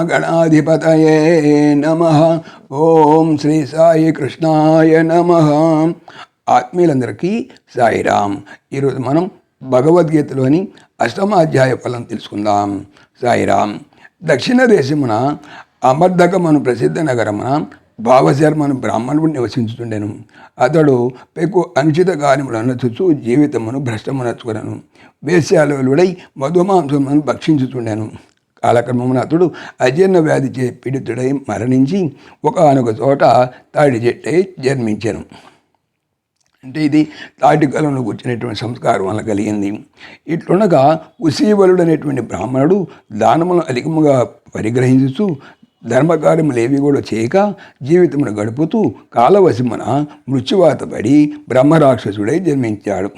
మహాగణాధిపతయే నమ ఓం శ్రీ సాయి కృష్ణాయ నమ ఆత్మీయులందరికీ సాయిరామ్. ఈరోజు మనం భగవద్గీతలోని అష్టమాధ్యాయ ఫలం తెలుసుకుందాం. సాయిరామ్ దక్షిణ దేశమున అమర్ధకమను ప్రసిద్ధ నగరమున భావశర్మను బ్రాహ్మణుడు నివసించుతుండెను అతడు పెక్కు అనుచిత కార్యములను చూచు జీవితమును భ్రష్టమునర్చుకునను. వేశ్యాలుడై మధుమాంసమును భక్షించుతుండెను కాలక్రమమున అతడు అజీర్ణ వ్యాధి చే పీడితుడై మరణించి ఒకనొక చోట తాడి చెట్టై జన్మించాను. అంటే ఇది తాటి కాలంలో కూర్చునేటువంటి సంస్కారం వల్ల కలిగింది. ఇట్లుండగా ఉసీవలుడు అనేటువంటి బ్రాహ్మణుడు దానములను అధికముగా పరిగ్రహించుతూ ధర్మకార్యములు ఏవి కూడా చేయక జీవితమును గడుపుతూ కాలవశమున మృత్యువాత పడి బ్రహ్మరాక్షసుడై జన్మించాడు.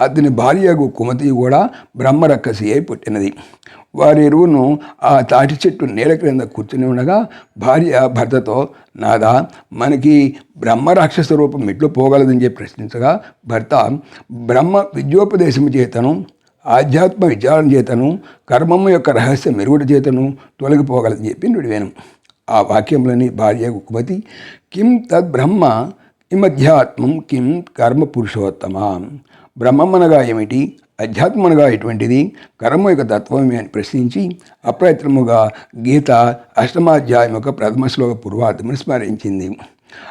అతని భార్యకు కుమతి కూడా బ్రహ్మరక్కసి అయి పుట్టినది. వారిరువును ఆ తాటి చెట్టు నేల క్రింద కూర్చుని ఉండగా భార్య భర్తతో నాదా మనకి బ్రహ్మ రాక్షస రూపం ఎట్లు పోగలదని చెప్పి ప్రశ్నించగా భర్త బ్రహ్మ విద్యోపదేశము చేతను ఆధ్యాత్మ విచారణ చేతను కర్మము యొక్క రహస్యం మెరుగుడు చేతను తొలగిపోగలదని చెప్పి నుడివేను. ఆ వాక్యంలోని భార్య కుమతి కిం తద్బ్రహ్మ కిమధ్యాత్మం కిం కర్మ పురుషోత్తమ? బ్రహ్మమనగా ఏమిటి? అధ్యాత్మనగా ఎటువంటిది? కర్మ యొక్క తత్వమే అని ప్రశ్నించి అప్రయత్నముగా గీత అష్టమాధ్యాయం యొక్క ప్రథమ శ్లోక పూర్వార్థమును స్మరించింది.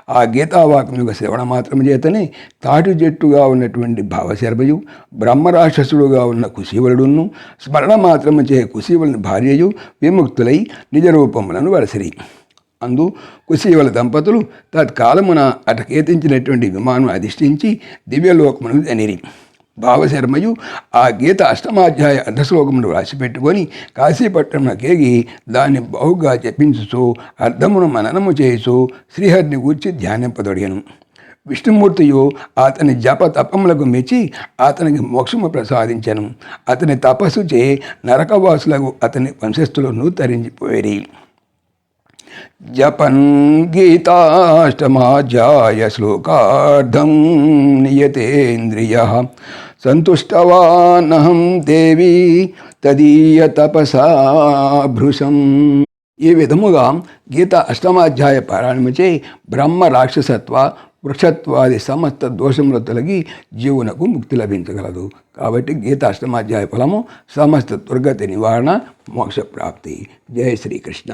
ఆ గీతావాక్యం యొక్క శ్రవణ మాత్రం చేతనే తాటి జట్టుగా ఉన్నటువంటి భావశర్భయు బ్రహ్మరాక్షసుడుగా ఉన్న కుశీవలుడును స్మరణ మాత్రము చే కుశీవులని భార్యయు విముక్తులై నిజ రూపములను వలసిరి. అందు కుశీవల దంపతులు తత్కాలమున అటకేతించినటువంటి విమానం అధిష్ఠించి దివ్యలోకమును అనిరి. భావశర్మయు ఆ గీత అష్టమాధ్యాయ అర్ధశ్లోకమును రాసిపెట్టుకొని కాశీపట్టణకేగి దాన్ని బహుగా జపించుచు అర్థమును మననము చేయుచు శ్రీహరిని గూర్చి ధ్యానింపదొడిగను. విష్ణుమూర్తియు అతని జప తపములకు మెచ్చి అతనికి మోక్షము ప్రసాదించను. అతని తపస్సు చే నరకవాసులకు అతని వంశస్థులను తరించిపోయేరి. జపన్ గీతాష్టమాధ్యాయ శ్లోకార్థం నియతేంద్రియ. సంతుష్టవానహం దేవి తదీయ తపసా భృశం. ఈ విధముగా గీత అష్టమాధ్యాయ పారాయణముచే బ్రహ్మ రాక్షసత్వ వృక్షత్వాది సమస్త దోషములు తొలగి జీవునకు ముక్తి లభించగలదు. కాబట్టి గీత అష్టమాధ్యాయ ఫలము సమస్త దుర్గతి నివారణ మోక్ష ప్రాప్తి జయ శ్రీకృష్ణ.